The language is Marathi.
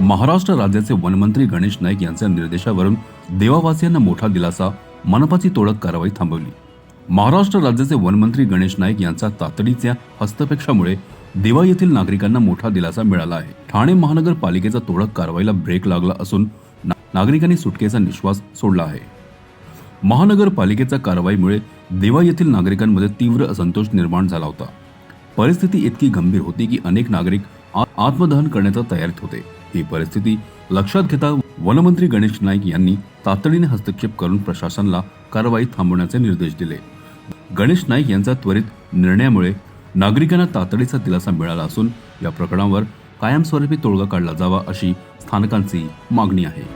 महाराष्ट्र राज्याचे वनमंत्री गणेश नाईक यांच्या निर्देशावरून देवावासियांना मोठा दिलासा मनपाची तोडक कारवाई थांबवली. महाराष्ट्र राज्याचे वनमंत्री गणेश नाईक यांचा तातडीच्या हस्तक्षेपामुळे देवा येथील नागरिकांना मोठा दिलासा मिळाला आहे. ठाणे महानगरपालिकेचा तोडक कारवाईला ब्रेक लागला असून ना- नागरिकांनी सुटकेचा निश्वास सोडला आहे. महानगरपालिकेच्या कारवाईमुळे देवा येथील नागरिकांमध्ये तीव्र असंतोष निर्माण झाला होता. परिस्थिती इतकी गंभीर होती की अनेक नागरिक आ- आत्मदहन करण्याच्या तयारीत होते. ही परिस्थिती लक्षात घेता वनमंत्री गणेश नाईक यांनी तातडीने हस्तक्षेप करून प्रशासनाला कारवाई थांबवण्याचे निर्देश दिले. गणेश नाईक यांचा त्वरित निर्णयामुळे नागरिकांना तातडीचा दिलासा मिळाला असून या प्रकरणावर कायमस्वरूपी तोडगा काढला जावा अशी स्थानकांची मागणी आहे.